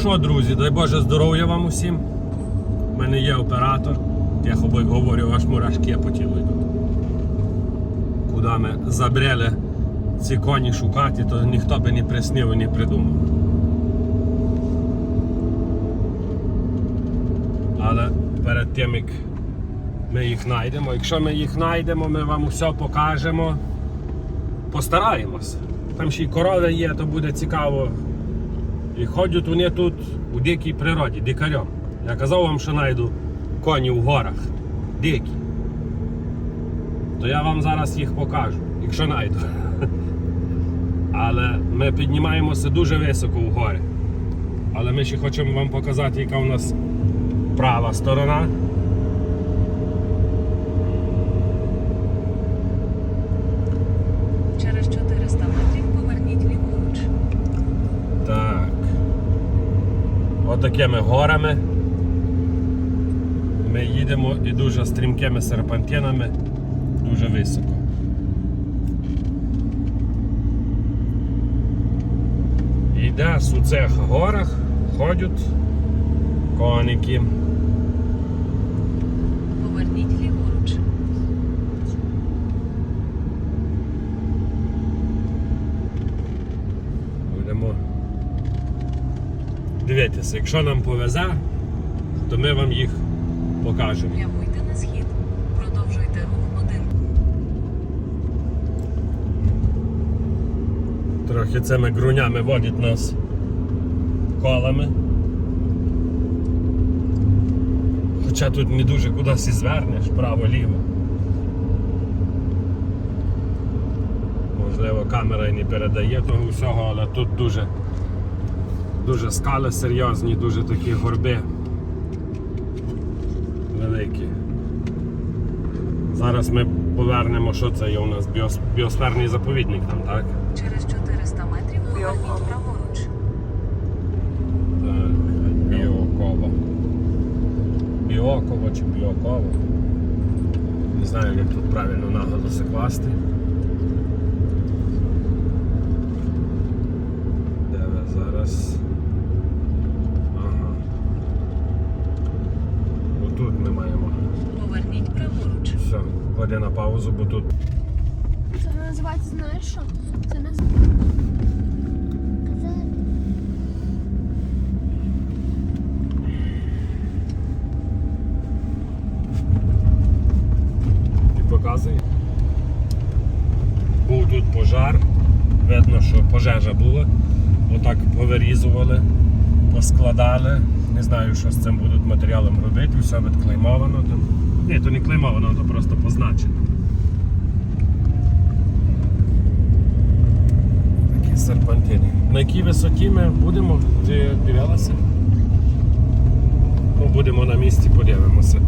що, друзі, дай Боже здоров'я вам усім. У мене є оператор. Я говорю, аж мурашки по тілу йдуть. Куди ми забрели ці коні шукати, то ніхто би не приснив і не придумав. Але перед тим, як ми їх знайдемо, якщо ми їх знайдемо, ми вам усе покажемо. Постараємось. Там ще й корови є, то буде цікаво. І ходять вони тут у дикій природі, дикарем. Я казав вам, що знайду коні в горах. Дикі. То я вам зараз їх покажу, якщо знайду. Але ми піднімаємося дуже високо в гори. Але ми ще хочемо вам показати, яка у нас права сторона. Через 400 метрів поверніть ліворуч. Так. Отакими горами. Ми їдемо і дуже стрімкими серпантинами, дуже високо. І десь у цих горах ходять коники. Поверніть ліворуч. Будемо дивитися, якщо нам повезе, то ми вам їх покажемо. Прямуйте на схід. Продовжуйте рух один. Трохи цими грунями водять нас колами. Хоча тут не дуже кудись і звернеш, право-ліво. Можливо, камера і не передає того всього, але тут дуже, дуже скали серйозні, дуже такі горби великі. Зараз ми повернемо, що це є у нас біос- біосферний заповідник там, так? Через 400 метрів поверніть праворуч. Так, Біоково. Біоково чи Біоково. Не знаю, як тут правильно наголоси класти. Де ви зараз? Ага. Отут ми маємо. Поверніть праворуч. Все, клади на паузу, бо тут Це називається, знаєш що? Це наз... і показує. Був тут пожар, видно, що пожежа була. Отак повирізували, поскладали. Не знаю, що з цим будуть матеріалом робити, все відклеймовано. Там. Ні, то не клеймовано, то просто позначено. Такі серпантини. На якій висоті ми будемо? Ти дивилася? Ну, будемо на місці, подивимося,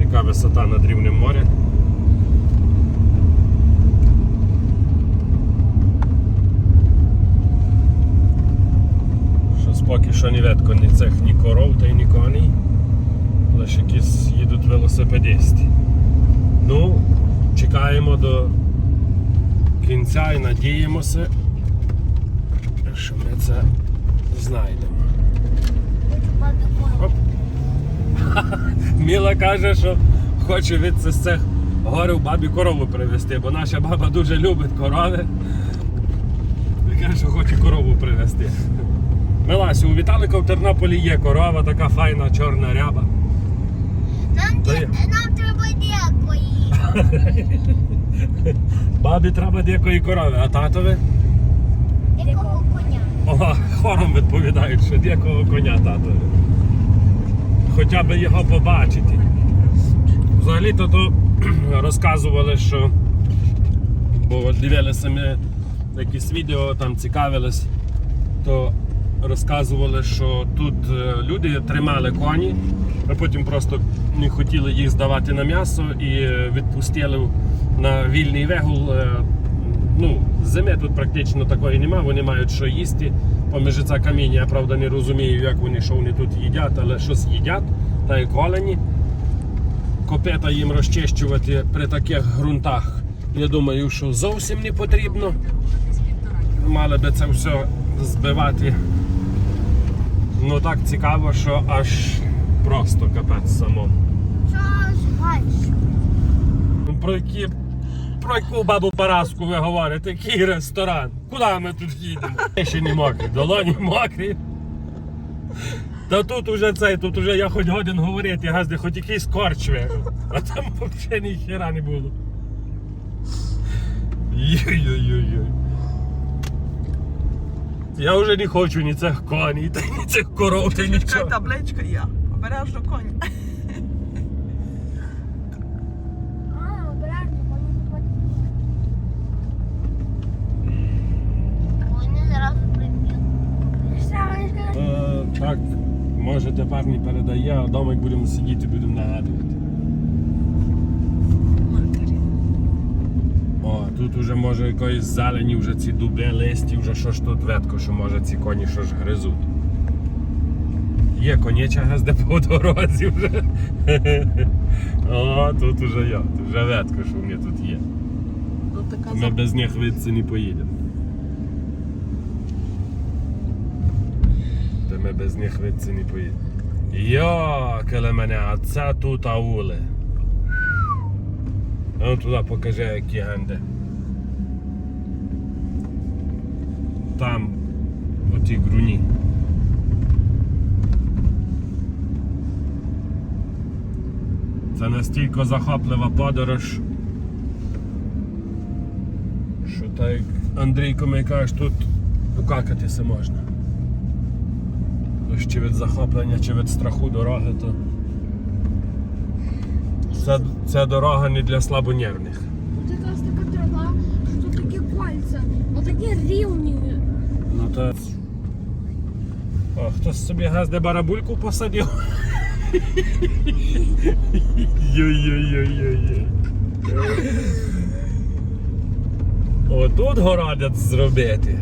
яка висота над рівнем моря. Щось поки що не видко ні цих, ні коров та й ні коней. Лише якісь їдуть велосипедисти. Ну, чекаємо до кінця і надіємося, що ми це знайдемо. Оп. Міла каже, що хоче від цих горів бабі корову привезти, бо наша баба дуже любить корови. І каже, що хоче корову привезти. Миласю, у Віталика в Тернополі є корова, така файна чорна ряба. Нам, те- нам треба дякої. Бабі треба дикої корови, а татові? Якого коня? О, хором відповідають, що дикого коня татові. Хоча б його побачити. Взагалі-то то розказували, що бо дивилися ми якісь відео, там цікавились, то розказували, що тут е, люди тримали коні, а потім просто не хотіли їх здавати на м'ясо і е, відпустили на вільний вигул. е, Ну, зими тут практично такої немає, вони мають що їсти. Поміж це каміння, я правда не розумію, як вони що вони тут їдять, але щось їдять, та як олені копита їм розчищувати при таких ґрунтах. Я думаю, що зовсім не потрібно. Мали би це все збивати Ну так цікаво, що аж просто капець самому. Ну, Про які. Про яку бабу Параску ви говорите? Який ресторан? Куди ми тут їдемо? Ще не мокрі, долоні мокрі. Та тут уже цей, тут уже я хоч годин говорити, газди, хоч якийсь корч вижу. А там взагалі ні хера не було. Йой-йой-йой. Я вже не хочу ні цих коней, та ні цих коров, та Чекай, нічого. табличка є. Обережно конь. А, обережно. Вони зразу приб'ють. Що вони? Е, так, може тепер не передає, а вдома як будемо сидіти, будемо нагадувати. О, тут уже може якоїсь зелені, вже ці дуби, листі, вже що ж тут ветко, що може ці коні що ж гризуть. Є коняча газде по дорозі вже. О, тут уже я, тут вже ветко, що в мене тут є. Ми без них витці не поїдемо. Та ми без них витці не поїдемо. Йо, келе мене, а це тут аули. Ну туди покажи, які генди. Там, оті груні. Це настільки захоплива подорож. Що так мені каже, тут покакатися можна. Чи від захоплення, чи від страху дороги, то це, це дорога не для слабонервних. Тут якраз така трава, що тут такі кольця. Отакі рівні. То. О, хтось собі газ де барабульку посадив. Йой-йой-йой-йой. Отут городець зробити.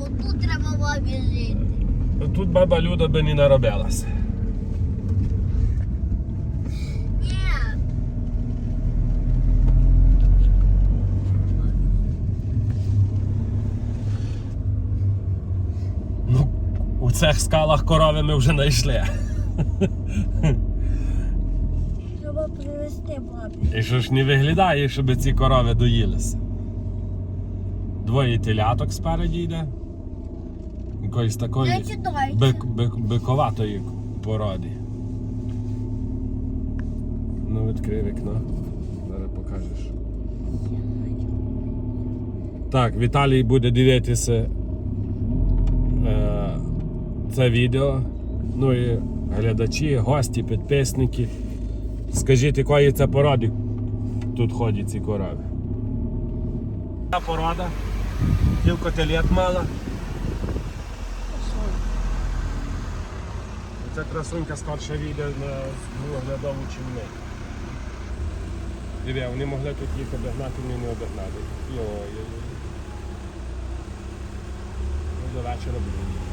Отут треба бабі жити. Тут баба Люда би не наробилася. Ні. Ну, у цих скалах корови ми вже знайшли. Треба привезти бабі. І що ж не виглядає, щоб ці корови доїлися. Двоє теляток спереді йде. Якоїсь такої Не читайте. бик, бик, биковатої породи. Ну, відкрий вікно. Зараз покажеш. Так, Віталій буде дивитися це відео. Ну і глядачі, гості, підписники. Скажіть, якої це породи тут ходять ці корови. Ця порода. Кілько телет мала. Ця красунька скорше вийде на оглядову чи ми. Диви, вони могли тут їх обігнати, вони не обігнали. Йой-йой. Ну, до вечора буде.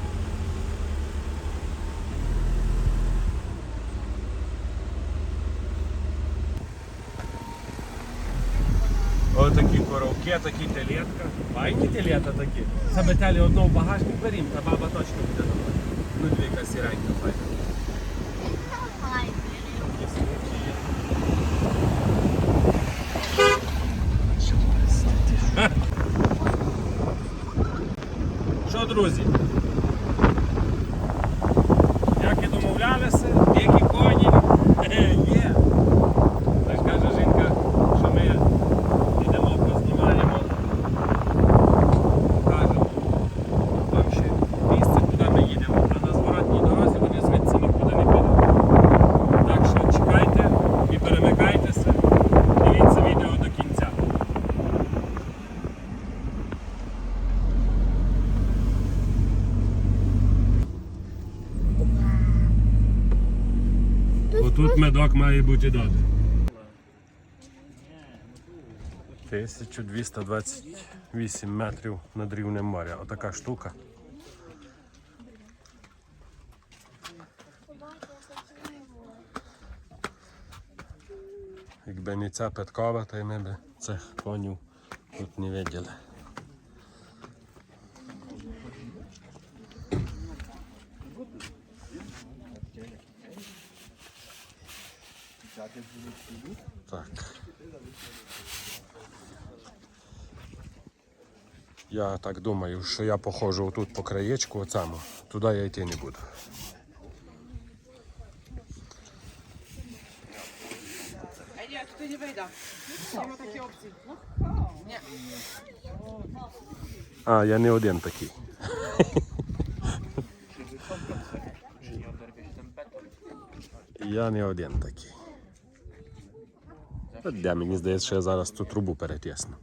Ось такі коровки, такі телетка. Файні телета такі. Саме телі одного в багажник берім, та баба точно буде. Ну дві яка сіренька файна. Такі смуті є. Що, друзі? Як і домовлялися, які коні є. Тож каже жінка, що ми йдемо познімаємо. Покажемо вам ще місце, куди ми їдемо, а на зворотній дорозі вони звідси нікуди не підуть. Так що чекайте і перемикайтеся, дивіться відео до кінця. Отут медок має бути добре. 1228 метрів над рівнем моря. Отака штука. Якби не ця підкова, то й ми б цих конів тут не виділи. Так. Я так думаю, що я походжу отут по краєчку оцему. Туди я йти не буду. Wejdę. Nie ma takiej opcji. Nie. А, я не один такий. Я не один такий. Де мені здається, що я зараз ту трубу перетисну.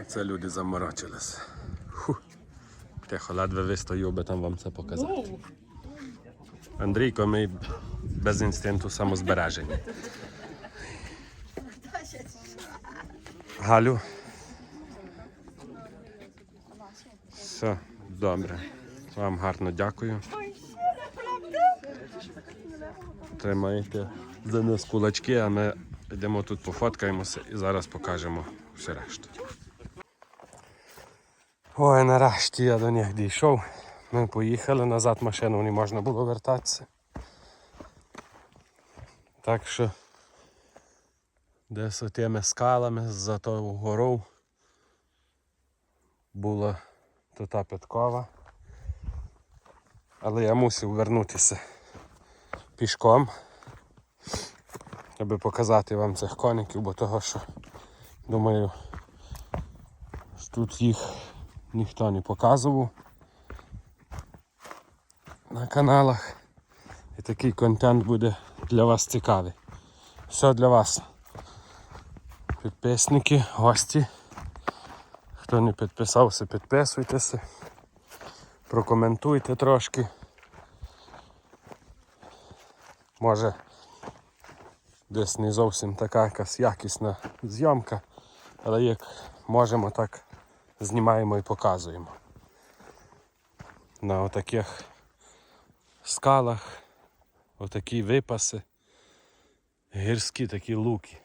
Оце люди заморочились. Фу. Тихо, ледве вистою, би там вам це показати. Андрійко, ми без інстинкту самозбереження. Галю. Все, добре. Вам гарно дякую. Тримайте за нас кулачки, а ми йдемо тут пофоткаємося і зараз покажемо все решту. Ой, нарешті я до них дійшов. Ми поїхали назад, машину не можна було вертатися. Так що десь тими скалами за тою горою була то та підкова. Але я мусив вернутися пішком, аби показати вам цих коників, бо того що думаю, що тут їх ніхто не показував на каналах. І такий контент буде для вас цікавий. Все для вас. Підписники, гості. Хто не підписався, підписуйтеся. Прокоментуйте трошки. Може десь не зовсім така якась якісна зйомка, але як можемо, так знімаємо і показуємо. На отаких скалах, отакі випаси, гірські такі луки.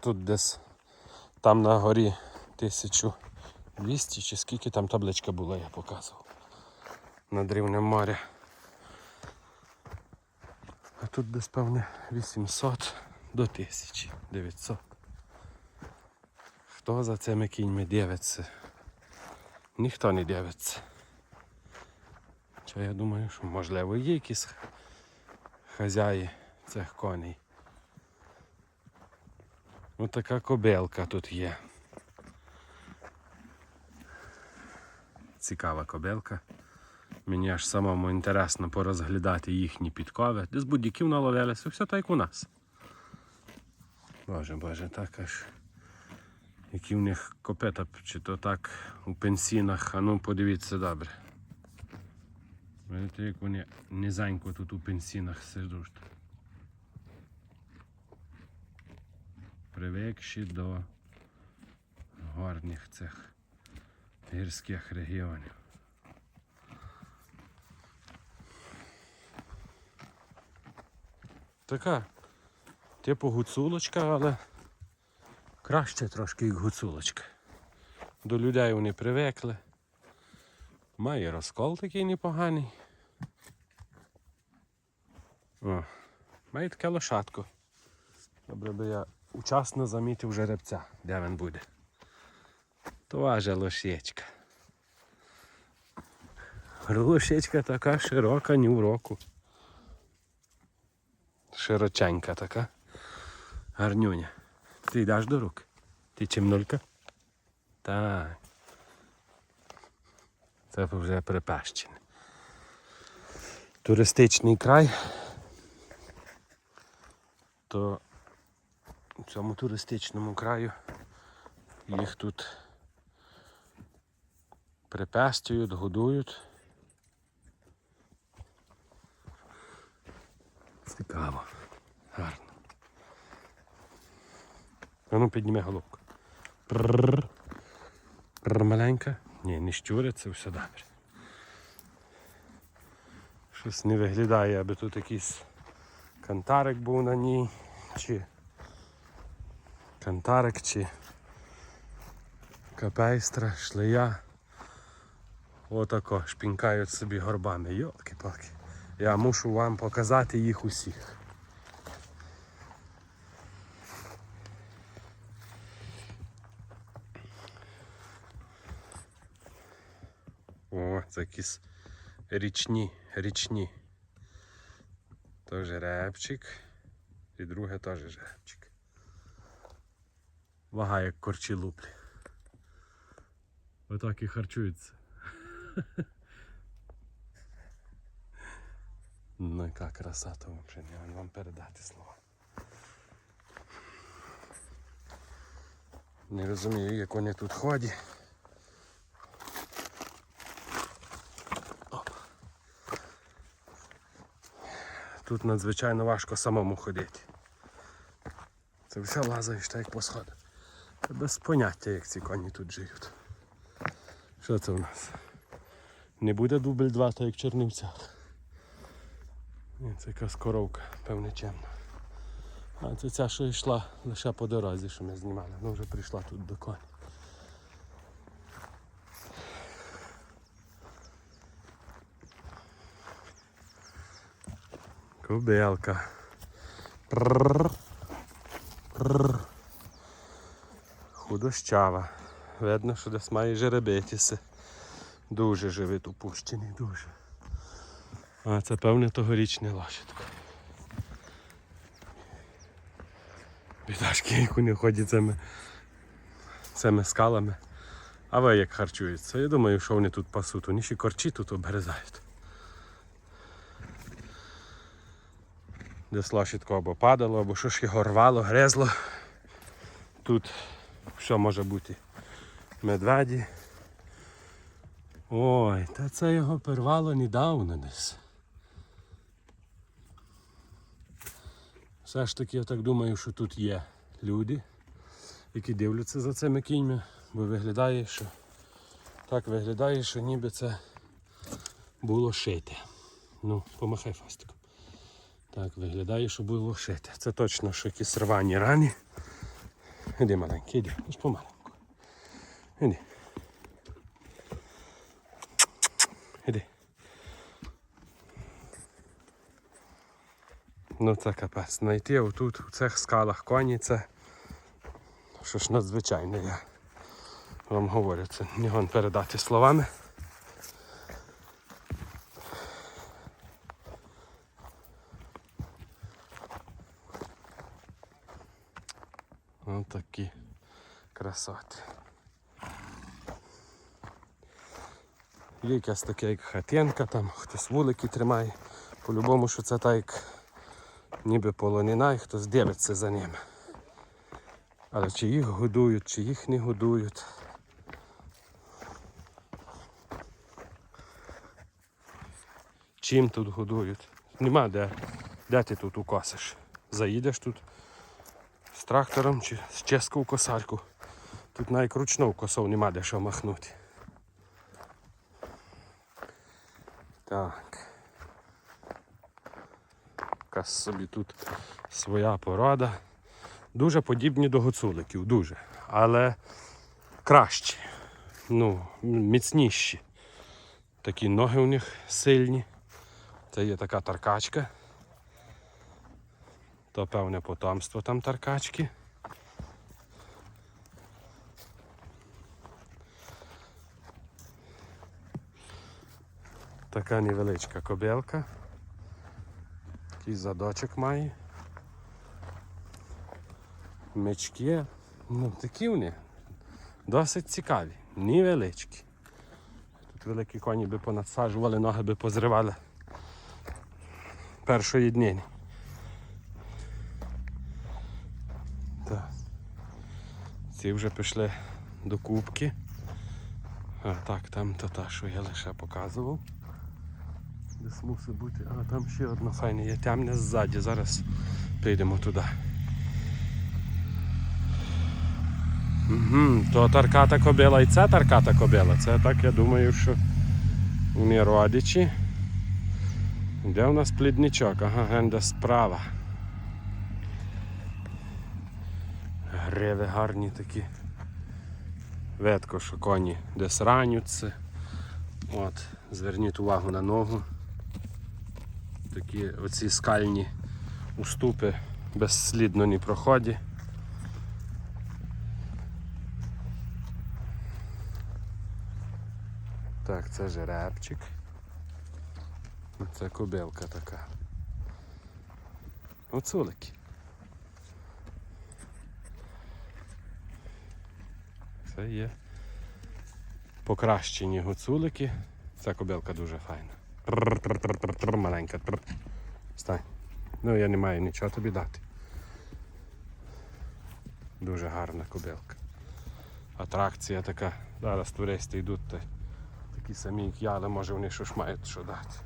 Тут десь там на горі 1200 чи скільки там табличка була, я показував. Над рівнем моря. А тут десь певне 800 до 1900. Хто за цими кіньми дивиться? Ніхто не дивиться. Чи я думаю, що можливо є якісь хазяї цих коней. Ось така кобилка тут є. Цікава кобилка. Мені аж самому інтересно порозглядати їхні підкови. Десь будь-яків наловилися, все так як у нас. Боже, боже, так аж. Які в них копита, чи то так у пенсінах, а ну подивіться добре. Видите, як вони низенько тут у пенсінах сидуть. Привикші до горних цих гірських регіонів. Така, типу гуцулочка, але краще трошки як гуцулочка. До людей вони привикли. Має розкол такий непоганий. О, має таке лошадку. Добре би я учасно замітив жеребця, де він буде. То лошечка. Лошечка така широка, ні в року. Широченька така. Гарнюня. Ти йдеш до рук? Ти чимнулька? Так. Це вже Припещене. Туристичний край. То у цьому туристичному краю їх тут припестюють, годують. Цікаво. Гарно. А ну підніми головку. Прррр. Прррр, маленька. Ні, не щуриться, все добре. Щось не виглядає, аби тут якийсь кантарик був на ній, чи кантарик, чи капейстра, шлея. Отако шпінкають собі горбами. Йолки-палки. Я мушу вам показати їх усіх. О, це якісь річні, річні. Теж жеребчик. І друге теж жеребчик. Вага як корчі луплі. Отак і харчуються. Ну яка краса, то взагалі не вам передати слова. Не розумію, як вони тут ходять. Оп. Тут надзвичайно важко самому ходити. Це все лазаєш так як по сходах. Та Без поняття, як ці коні тут живуть. Що це у нас? Не буде дубль 2, так як в Чернівцях. Ні, це якась коровка, певне чемна. А це ця, що йшла лише по дорозі, що ми знімали. Ну вже прийшла тут до коні. Кобелка. Прррр. Прррр. Худощава. Видно, що десь має жеребитися. Дуже живий упущений, дуже. А це певне тогорічний лошадка. Бідашки, як вони ходять цими, цими скалами. А ви як харчуються? Я думаю, що вони тут пасуть. Вони ще корчі тут обгризають. Десь лошадко або падало, або що ж його рвало, гризло. Тут що може бути? Медведі. Ой, та це його первало недавно десь. Все ж таки я так думаю, що тут є люди, які дивляться за цими кіньми, бо виглядає, що так виглядає, що ніби це було шите. Ну, помахай фастиком. Так, виглядає, що було шите. Це точно, що якісь рвані рані. Іди маленький, іди, ось помаленьку. Іди. Іди. Ну це капець. Знайти отут, у цих скалах коні, це що ж надзвичайне, я вам говорю, це не гон передати словами. Ось такі красоти. Є якась таке, як хатинка, там хтось вулики тримає. По-любому, що це так як ніби полонина і хтось дивиться за ними. Але чи їх годують, чи їх не годують. Чим тут годують? Нема де. Де ти тут укосиш? Заїдеш тут трактором чи з ческу косарку. Тут навіть ручну косов нема де що махнути. Так. Якась собі тут своя порада. Дуже подібні до гуцуликів, дуже. Але кращі. Ну, міцніші. Такі ноги у них сильні. Це є така таркачка. То певне потомство там таркачки. Така невеличка кобилка. Такий задочок має. Мечки. Ну, такі вони. Досить цікаві, невеличкі. Тут великі коні би понадсаджували, ноги би позривали першої дні. Ці вже пішли до кубки. А так, там то та, що я лише показував. Десь мусить бути. А там ще одна файна є темне ззаді. Зараз підемо туди. Угу, то тарката кобила і це тарката кобила. Це так я думаю, що вони родичі. Де у нас плідничок? Ага, генда справа. Гриви гарні такі. Видко, що коні десь ранються. От, зверніть увагу на ногу. Такі оці скальні уступи безслідно не проходять. Так, це жеребчик. Це кобилка така. Оцулики. Це є покращені гуцулики. Ця кобилка дуже файна. Маленька. Стань. Ну я не маю нічого тобі дати. Дуже гарна кобилка. Атракція така. Зараз туристи йдуть та такі самі, як я, але може вони щось мають що дати.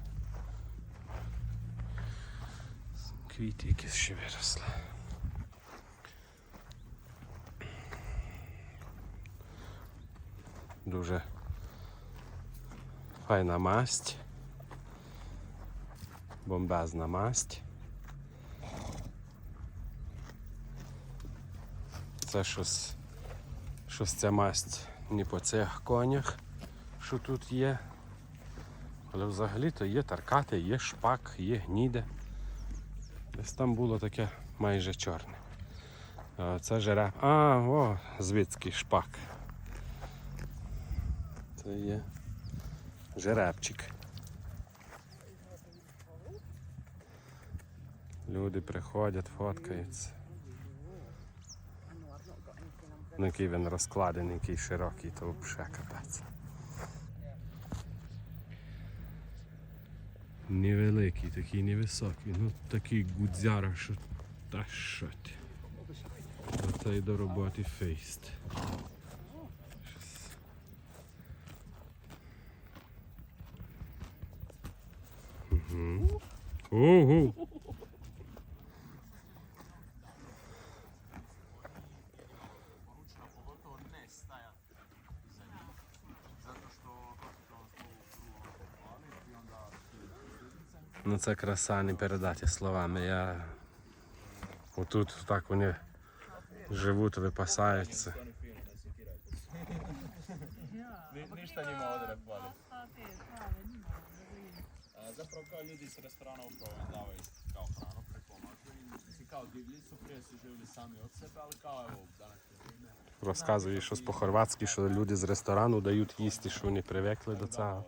Квіти якісь ще виросли. Дуже файна масть. Бомбезна масть. Це щось, щось ця масть не по цих конях, що тут є. Але взагалі-то є таркати, є шпак, є гніде. Десь там було таке майже чорне. Це жереб. А, о, звідський шпак. Це є жеребчик. Люди приходять, фоткаються. Ну, який він розкладений, який широкий, то взагалі капець. Невеликий, такий невисокий, ну такий гудзяра, що та що. Оце й до роботи фейст. Щас. Угу. Ого! Ну це краса не передати словами. Я отут так вони живуть, випасаються. Ni, ništa njima kao ljudi s restorana upravo kao hranu preko mažu i mislim kao divlji su, prije su živjeli sami od sebe, ali kao evo današnje vrijeme. Розказує щось по-хорватськи, що люди з ресторану дають їсти, що вони привикли до цього.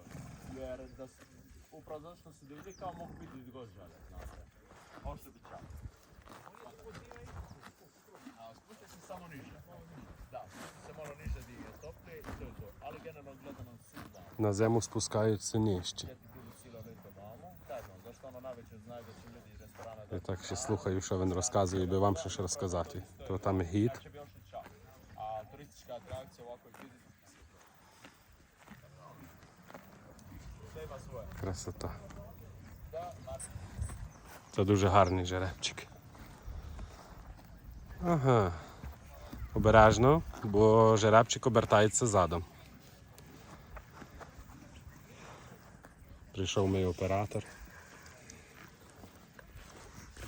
Jer da su, upravo zato što su divlji kao mogu biti gdje god žele, znate. Možete biti čak. A spušte se samo niže. Da, spušte se malo niže di je toplije i to je to. Ali generalno gledano svi da. На зиму спускаються нижче. Ljeti Я так ще слухаю, що він розказує, би вам ще ж rozkazати. То там гід. Красота. Це дуже гарний жеребчик. Ага. Обережно, бо жеребчик обертається задом. Прийшов мій оператор.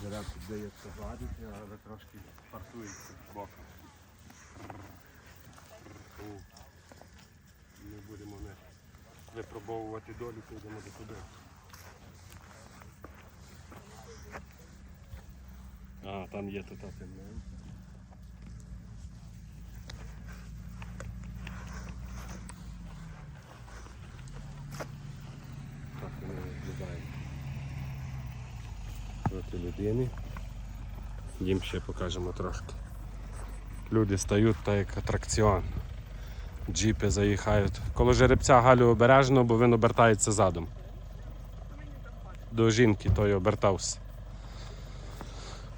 Жеребчик дається гладити, але трошки фартується боком. Ми будемо не випробовувати долю, підемо до туди. А, там є тут темне. Так вони виглядають. Проти людини. Їм ще покажемо трошки. Люди стають так як атракціон. Джіпи заїхають. Коло жеребця Галю обережно, бо він обертається задом. До жінки той обертався.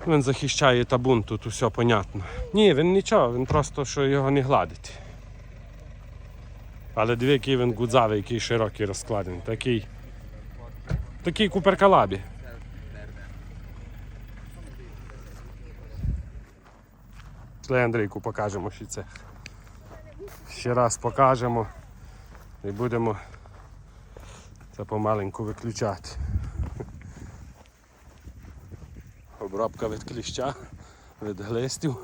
Він захищає табун, тут усе понятно. Ні, він нічого, він просто що його не гладить. Але дві, який він гудзавий, який широкий розкладений. Такий. Такий куперкалабі. Пішли Андрійку покажемо ще це. Ще раз покажемо і будемо це помаленьку виключати. Обробка від кліща, від глистів.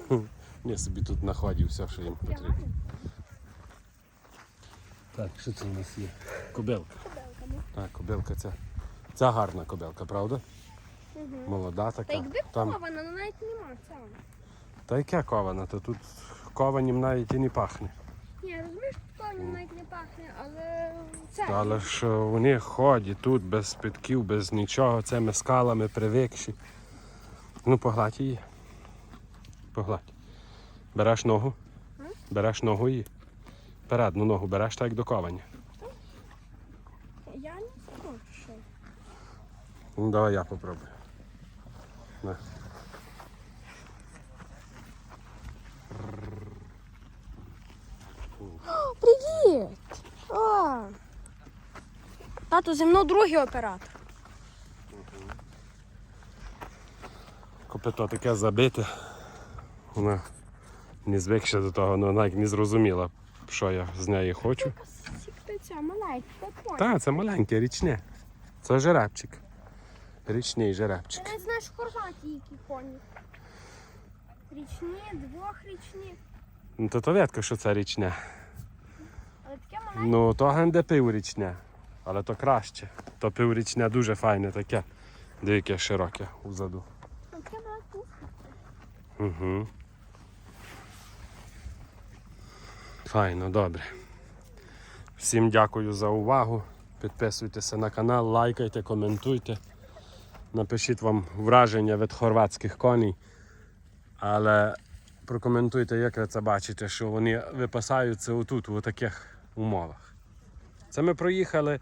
Вони собі тут знаходять все, що їм потрібно. Так, що це у нас є? Кобилка. Кобилка, ну. Так, кобилка це. Ця гарна кобилка, правда? Угу. Молода Та така. якби Там... кована, ну навіть нема цього. Та яке кована, то тут кованім навіть і не пахне. Ні, розумієш, кованим навіть не пахне, але це. Але ж вони ходять тут без питків, без нічого, цими скалами привикші. Ну, погладь її. Погладь. Береш ногу. Береш ногу її. Передну ногу береш так як до ковані. Я не хочу. Ну, давай я попробую. На. Привіт! О! Тато, зі мною другий оператор. Копито таке забите. Вона не звикша до того, ну, навіть не зрозуміла, що я з неї хочу. Так це маленьке, річне. Це жеребчик. Річний жеребчик. Ти знаєш в Хорватії які коні. Річні, двохрічні, Ну то то ветка, що це річне. але таке маленьке. Ну то генде піврічне, але то краще. То піврічне дуже файне таке. Дике широке узаду. Угу. Файно, добре. Всім дякую за увагу. Підписуйтеся на канал, лайкайте, коментуйте. Напишіть вам враження від хорватських коней. Але прокоментуйте, як ви це бачите, що вони випасаються отут, у таких умовах. Це ми проїхали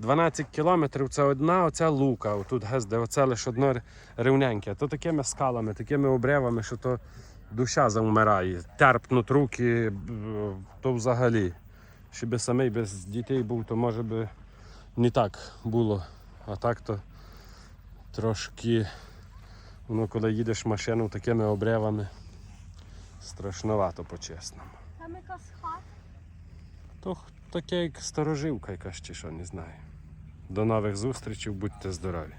12 кілометрів, це одна оця лука, отут гез, де оце лише одно рівненьке. То такими скалами, такими обривами, що то душа завмирає. Терпнуть руки, то взагалі. Ще би самий без дітей був, то може би не так було. А так то трошки, воно коли їдеш машину такими обривами, страшновато по-чесному. Там якась хата. То таке як стороживка якась чи що, не знаю. До нових зустрічей, будьте здорові.